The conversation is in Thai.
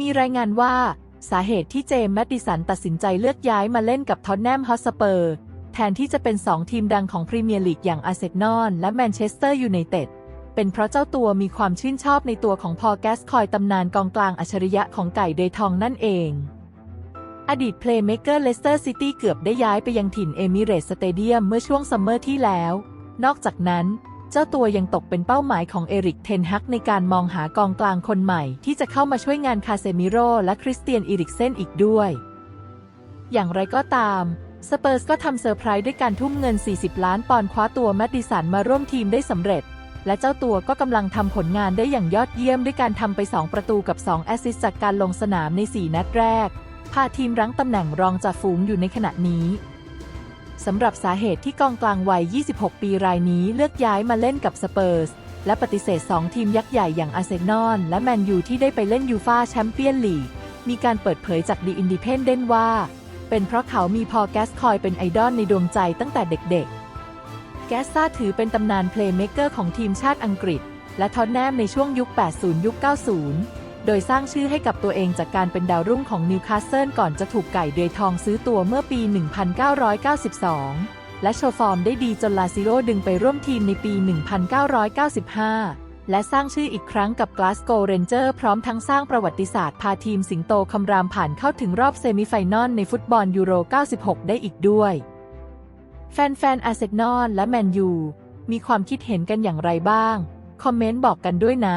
มีรายงานว่า สาเหตุที่เจมส์แมตติสันตัดสินใจเลือกย้ายมาเล่นกับท็อตแนมฮอสเปอร์ แทนที่จะเป็นสองทีมดังของพรีเมียร์ลีกอย่างอาร์เซนอลและแมนเชสเตอร์ยูไนเต็ดเป็นเพราะเจ้าตัวมีความชื่นชอบในตัวของพอลแกสคอยตำนานกองกลางอัจฉริยะของไก่เดยทองนั่นเอง อดีตเพลย์เมกเกอร์เลสเตอร์ซิตี้เกือบได้ย้ายไปยังถิ่นเอมิเรตสเตเดียมเมื่อช่วงซัมเมอร์ที่แล้ว นอกจากนั้น เจ้าตัวยังตกเป็นเป้าหมายของเอริกเทนฮักในการมองหากองกลางคนใหม่ที่จะเข้ามาช่วยงานคาเซมิโรและคริสเตียนอีริกเซนอีกด้วย อย่างไรก็ตามสเปอร์สก็ทำเซอร์ไพรส์ด้วยการทุ่มเงิน 40 ล้านปอนด์คว้าตัวแมตติสันมาร่วมทีมได้สำเร็จ และเจ้าตัวก็กำลังทำผลงานได้อย่างยอดเยี่ยมด้วยการทำไป 2 ประตูกับ 2 แอสซิสต์จากการลงสนามใน 4 นัดแรก พาทีมรั้งตำแหน่งรองจ่าฝูงอยู่ในขณะนี้ สำหรับสาเหตุที่กองกลางวัย 26 ปีรายนี้เลือกย้ายมาเล่นกับสเปอร์สและปฏิเสธ 2 ทีมยักษ์ใหญ่อย่างอาร์เซนอลและแมนยูที่ได้ไปเล่นยูฟาแชมเปี้ยนลีก มีการเปิดเผยจากดีอินดิเพนเดนว่า เป็นเพราะเขามีพอลแกสคอยเป็นไอดอลในดวงใจตั้งแต่เด็กๆ แกสซาถือเป็นตำนานเพลย์เมกเกอร์ของทีมชาติอังกฤษ และทอนแนมในช่วงยุค 80 ยุค 90 โดยสร้างชื่อให้กับตัวเองจากการเป็นดาวรุ่งของนิวคาสเซิลก่อนจะถูกไก่เดือยทองซื้อตัวเมื่อปี 1992 และโชว์ฟอร์มได้ดีจนลาซิโอดึงไปร่วมทีมในปี 1995และสร้างชื่ออีกครั้งกับกลาสโกเรนเจอร์พร้อมทั้งสร้างประวัติศาสตร์พาทีมสิงโตคำรามผ่านเข้าถึงรอบเซมิไฟนอลในฟุตบอลยูโร 96 ได้อีกด้วย แฟนๆอาร์เซนอลและแมนยูมีความคิดเห็นกันอย่างไรบ้าง คอมเมนต์บอกกันด้วยนะ